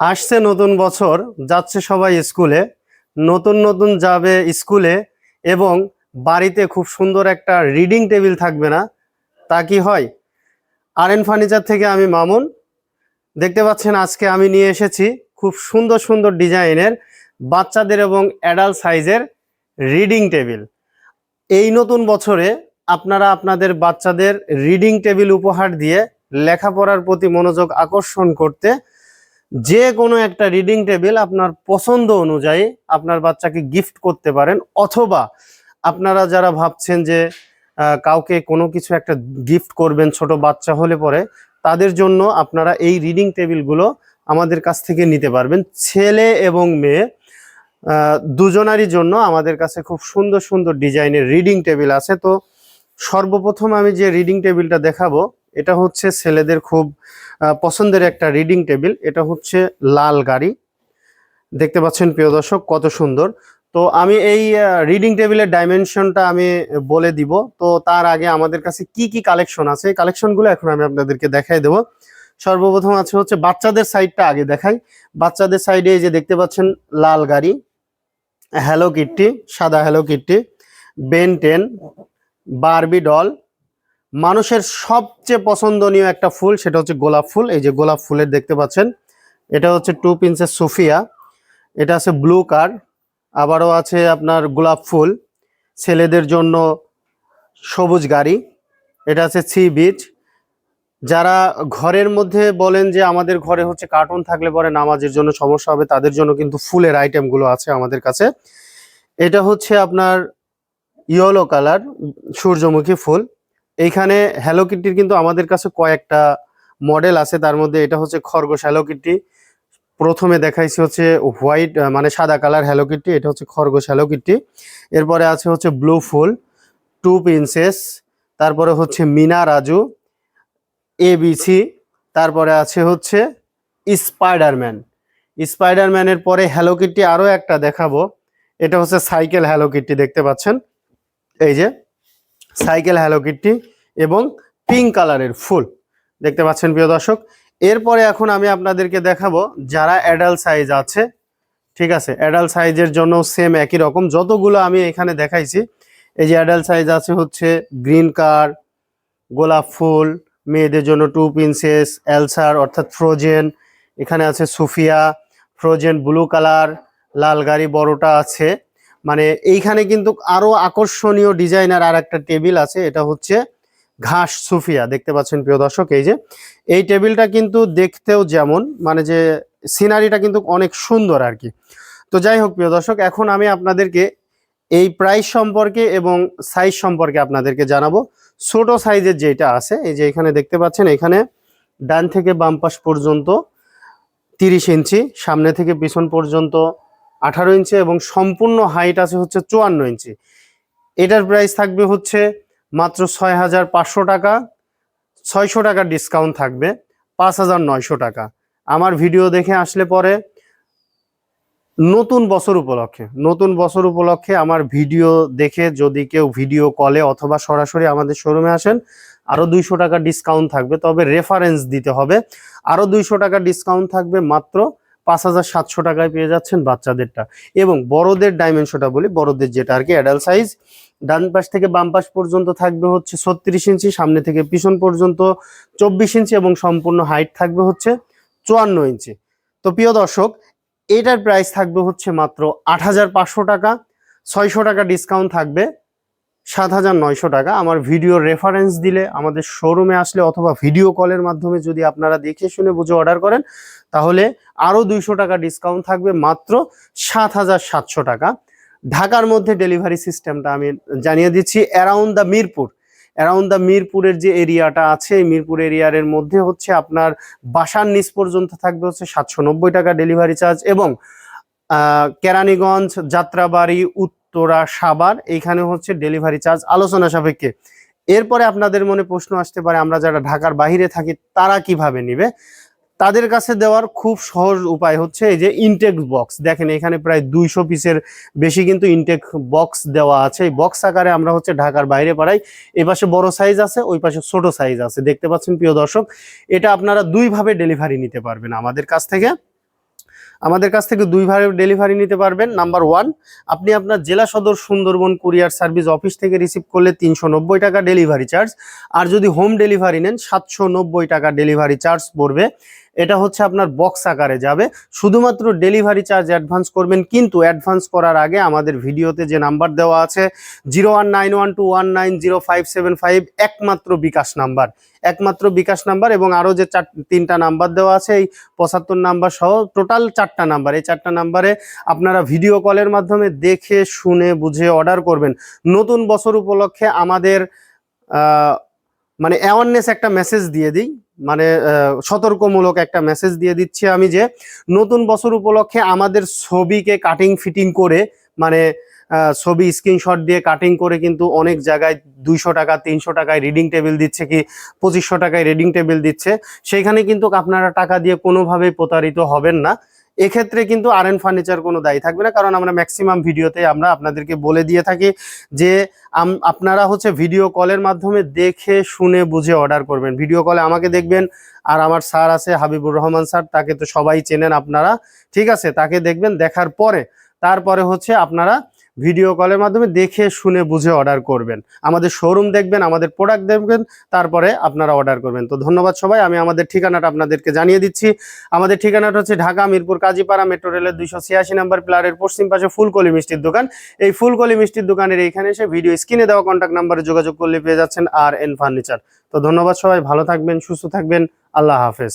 আসছে নতুন বছর, যাচ্ছে সবাই স্কুলে, নতুন নতুন যাবে স্কুলে এবং বাড়িতে খুব সুন্দর একটা রিডিং টেবিল থাকবে না, তা কি হয়? আর এন ফার্নিচার থেকে আমি মামুন, দেখতে পাচ্ছেন আজকে আমি নিয়ে এসেছি খুব সুন্দর সুন্দর ডিজাইনের বাচ্চাদের এবং অ্যাডাল্ট সাইজের রিডিং টেবিল এই নতুন বছরে আপনারা আপনাদের বাচ্চাদের রিডিং টেবিল উপহার দিয়ে লেখাপড়ার প্রতি মনোযোগ আকর্ষণ করতে যে কোনো একটা রিডিং টেবিল আপনার পছন্দ অনুযায়ী আপনার বাচ্চাকে গিফট করতে পারেন, অথবা আপনারা যারা ভাবছেন যে কাউকে কোনো কিছু একটা গিফট করবেন, ছোট বাচ্চা হলে পরে, তাদের জন্য আপনারা এই রিডিং টেবিলগুলো আমাদের কাছ থেকে নিতে পারবেন। ছেলে এবং মেয়ে দুজনারই জন্য আমাদের কাছে খুব সুন্দর সুন্দর ডিজাইনের রিডিং টেবিল আছে। তো সর্বপ্রথম আমি যে রিডিং টেবিলটা দেখাবো এটা হচ্ছে ছেলেদের খুব পছন্দের একটা রিডিং টেবিল এটা হচ্ছে লাল গাড়ি। দেখতে পাচ্ছেন প্রিয় দর্শক, কত সুন্দর। তো আমি এই রিডিং টেবিলের ডাইমেনশনটা আমি বলে দিব। তো তার আগে আমাদের কাছে কি কি কালেকশন আছে? কালেকশনগুলো এখন আমি আপনাদেরকে দেখাই দেবো। সর্বপ্রথম আছে হচ্ছে বাচ্চাদের সাইডটা আগে দেখাই। বাচ্চাদের সাইডে এই যে দেখতে পাচ্ছেন লাল গাড়ি হ্যালো কিটটি সাদা hello kitty Ben ten Barbie doll মানুষের সবচেয়ে পছন্দনীয় একটা ফুল, সেটা হচ্ছে গোলাপ ফুল। এই যে গোলাপ ফুলের দেখতে পাচ্ছেন, এটা হচ্ছে টু পিন্সের সোফিয়া, এটা আছে ব্লু কার, আবারও আছে আপনার গোলাপ ফুল, ছেলেদের জন্য সবুজ গাড়ি, এটা আছে সি বিচ। যারা ঘরের মধ্যে বলেন যে আমাদের ঘরে হচ্ছে কার্টুন থাকলে পরে নামাজের জন্য সমস্যা হবে, তাদের জন্য কিন্তু ফুলের আইটেমগুলো আছে আমাদের কাছে। এটা হচ্ছে আপনার ইয়েলো কালার, সূর্যমুখী ফুল। এইখানে হ্যালো কিটির কিন্তু আমাদের কাছে কয়েকটা মডেল আছে, তার মধ্যে এটা হচ্ছে খরগোশ হ্যালো কিটি প্রথমে দেখাইছি হচ্ছে হোয়াইট মানে সাদা কালার হ্যালো কিটি এটা হচ্ছে খরগোশ হ্যালো কিটি এরপরে আছে হচ্ছে ব্লু ফুল টু প্রিন্সেস তারপরে হচ্ছে মিনা রাজু এবিসি তারপরে আছে হচ্ছে স্পাইডারম্যান স্পাইডারম্যানের পরে হ্যালো কিটি আরও একটা দেখাবো, এটা হচ্ছে সাইকেল হ্যালো কিটি দেখতে পাচ্ছেন? এই যে সাইকেল হ্যালো কিটি এবং পিঙ্ক কালারের ফুল। দেখতে পাচ্ছেন প্রিয় দর্শক, এরপরে এখন আমি আপনাদেরকে দেখাবো যারা অ্যাডাল্ট সাইজ আছে, ঠিক আছে? অ্যাডাল্ট সাইজের জন্য সেম একই রকম। যতগুলো আমি এখানে দেখাইছি, এই যে অ্যাডাল্ট সাইজ আছে হচ্ছে গ্রিন কার, গোলাপ ফুল, মেয়েদের জন্য টু প্রিন্সেস অ্যালসার অর্থাৎ ফ্রোজেন এখানে আছে সুফিয়া ফ্রোজেন ব্লু কালার লাল গাড়ি বড়টা আছে। মানে এইখানে কিন্তু আরও আকর্ষণীয় ডিজাইনার আর একটা টেবিল আছে, এটা হচ্ছে ঘাস সুফিয়া, দেখতে পাচ্ছেন প্রিয় দর্শক, এই যে, এই টেবিলটা কিন্তু দেখতেও যেমন মানে যে সিনারিটা কিন্তু অনেক সুন্দর আর কি। তো যাই হোক প্রিয় দর্শক, এখন আমি আপনাদেরকে এই প্রাইস সম্পর্কে এবং সাইজ সম্পর্কে আপনাদেরকে জানাব। ছোট সাইজের যেটা আছে, এই যে এখানে দেখতে পাচ্ছেন, এখানে ডান থেকে বাম পাশ পর্যন্ত তিরিশ ইঞ্চি, সামনে থেকে পিছন পর্যন্ত আঠারো ইঞ্চি এবং সম্পূর্ণ হাইট আছে হচ্ছে চুয়ান্ন ইঞ্চি। এটার প্রাইস থাকবে হচ্ছে মাত্র ছয় হাজার পাঁচশো টাকা। ছয়শো টাকা ডিসকাউন্ট থাকবে, পাঁচ হাজার নয়শো টাকা। আমার ভিডিও দেখে আসলে পরে নতুন বছর উপলক্ষে, নতুন বছর উপলক্ষে আমার ভিডিও দেখে যদি কেউ ভিডিও কলে অথবা সরাসরি আমাদের শোরুমে আসেন আরও দুইশো টাকা ডিসকাউন্ট থাকবে। তবে রেফারেন্স দিতে হবে। আরও দুইশো টাকা ডিসকাউন্ট থাকবে মাত্র পাঁচ হাজার সাতশো টাকায় পেয়ে যাচ্ছেন বাচ্চাদেরটা। এবং বড়দের ডাইমেনশনটা বলি, বড়দের যেটা আর কি অ্যাডাল্ট সাইজ ডান পাশ থেকে বাম পাশ পর্যন্ত থাকবে হচ্ছে ছত্রিশ ইঞ্চি, সামনে থেকে পিছন পর্যন্ত চব্বিশ ইঞ্চি এবং সম্পূর্ণ হাইট থাকবে হচ্ছে চুয়ান্ন ইঞ্চি। তো প্রিয় দর্শক, এটার প্রাইস থাকবে হচ্ছে মাত্র আট হাজার পাঁচশো টাকা, ছয়শো টাকা ডিসকাউন্ট থাকবে। সাত হাজার নয়শো টাকা। আমার ভিডিও রেফারেন্স দিলে, আমাদের শোরুমে আসলে অথবা ভিডিও কলের মাধ্যমে যদি আপনারা দেখে শুনে বুঝে অর্ডার করেন, তাহলে আরও দুইশো টাকা ডিসকাউন্ট থাকবে মাত্র সাত হাজার সাতশো টাকা। ঢাকার মধ্যে ডেলিভারি সিস্টেমটা আমি জানিয়ে দিচ্ছি around the Mirpur. Around the মিরপুরের যে এরিয়াটা আছে, এই মিরপুর এরিয়ার মধ্যে হচ্ছে আপনার বাসার নিচ পর্যন্ত থাকবে হচ্ছে সাতশো নব্বই টাকা ডেলিভারি চার্জ এবং কেরানীগঞ্জ, যাত্রাবাড়ি উত্তরা সাভার এইখানে হচ্ছে ডেলিভারি চার্জ আলোচনা সাপেক্ষে। এরপরে আপনাদের মনে প্রশ্ন আসতে পারে, আমরা যারা ঢাকার বাইরে থাকি, তারা কীভাবে নিবে? তাদের কাছে দেওয়ার খুব সহজ উপায় হচ্ছে এই যে ইনটেক বক্স দেখেন, এখানে প্রায় দুইশো পিসের বেশি কিন্তু ইনটেক বক্স দেওয়া আছে। এই বক্স আকারে আমরা হচ্ছে ঢাকার বাইরে পাড়াই। এই পাশে বড় সাইজ আছে, ওই পাশে ছোট সাইজ আছে। দেখতে পাচ্ছেন, প্রিয় দর্শক, এটা আপনারা দুইভাবে ডেলিভারি নিতে পারবেন আমাদের কাছ থেকে। আমাদের কাছ থেকে দুই দুইভাবে ডেলিভারি নিতে পারবেন। নাম্বার ওয়ান আপনি আপনার জেলা সদর সুন্দরবন কুরিয়ার সার্ভিস অফিস থেকে রিসিভ করলে তিনশো নব্বই টাকা ডেলিভারি চার্জ আর যদি হোম ডেলিভারি নেন, সাতশো নব্বই টাকা ডেলিভারি চার্জ পড়বে। এটা হচ্ছে আপনার বক্স আকারে যাবে। শুধুমাত্র ডেলিভারি চার্জ অ্যাডভান্স করবেন, কিন্তু অ্যাডভান্স করার আগে আমাদের ভিডিওতে যে নাম্বার দেওয়া আছে zero one nine one two one nine zero five seven five একমাত্র বিকাশ নাম্বার একমাত্র বিকাশ নাম্বার এবং আরও যে চার, তিনটা নাম্বার দেওয়া আছে, এই পঁচাত্তর নাম্বার সহ টোটাল চারটা নাম্বার এই চারটা নাম্বারে আপনারা ভিডিও কলের মাধ্যমে দেখে, শুনে, বুঝে অর্ডার করবেন। নতুন বছর উপলক্ষে আমাদের মানে অ্যাওয়ারনেস একটা মেসেজ দিয়ে দিই। মানে সতর্কমূলক একটা মেসেজ দিয়ে দিচ্ছি আমি যে, নতুন বছর উপলক্ষে আমাদের ছবিকে কাটিং ফিটিং করে মানে ছবি স্ক্রিনশট দিয়ে কাটিং করে কিন্তু অনেক জায়গায় দুইশো টাকা, তিনশো টাকায় রিডিং টেবিল দিচ্ছে কি, পঁচিশশো টাকায় রিডিং টেবিল দিচ্ছে। সেইখানে কিন্তু আপনারা টাকা দিয়ে কোনোভাবেই প্রতারিত হবেন না। এক্ষেত্রে কিন্তু আর এন ফার্নিচার কোনো দায়ী থাকবে না, কারণ আমরা ম্যাক্সিমাম ভিডিওতে আমরা আপনাদেরকে বলে দিয়ে থাকি যে আপনারা হচ্ছে ভিডিও কলের মাধ্যমে দেখে, শুনে, বুঝে অর্ডার করবেন। ভিডিও কলে আমাকে দেখবেন, আর আমার স্যার আছে হাবিবুর রহমান স্যার তাকে তো সবাই চেনেন আপনারা, ঠিক আছে? তাকে দেখবেন, দেখার পরে, তারপরে হচ্ছে আপনারা ভিডিও কলের মাধ্যমে দেখে, শুনে, বুঝে অর্ডার করবেন। আমাদের শোরুম দেখবেন, আমাদের প্রোডাক্ট দেখবেন, তারপরে আপনারা অর্ডার করবেন। তো ধন্যবাদ সবাই, আমি আমাদের ঠিকানাটা আপনাদেরকে জানিয়ে দিচ্ছি। আমাদের ঠিকানাটা হচ্ছে ঢাকা মিরপুর কাজীপাড়া মেট্রো রেলের দুইশো ছিয়াশি নাম্বার প্লারের পশ্চিম পাশে ফুলকলি মিষ্টির দোকান। এই ফুলকলি মিষ্টির দোকানের এইখানে এসে ভিডিও স্ক্রিনে দেওয়া কন্ট্যাক্ট নাম্বারে যোগাযোগ করলে পেয়ে যাচ্ছেন আর এন ফার্নিচার তো ধন্যবাদ সবাই, ভালো থাকবেন, সুস্থ থাকবেন, আল্লাহ হাফেজ।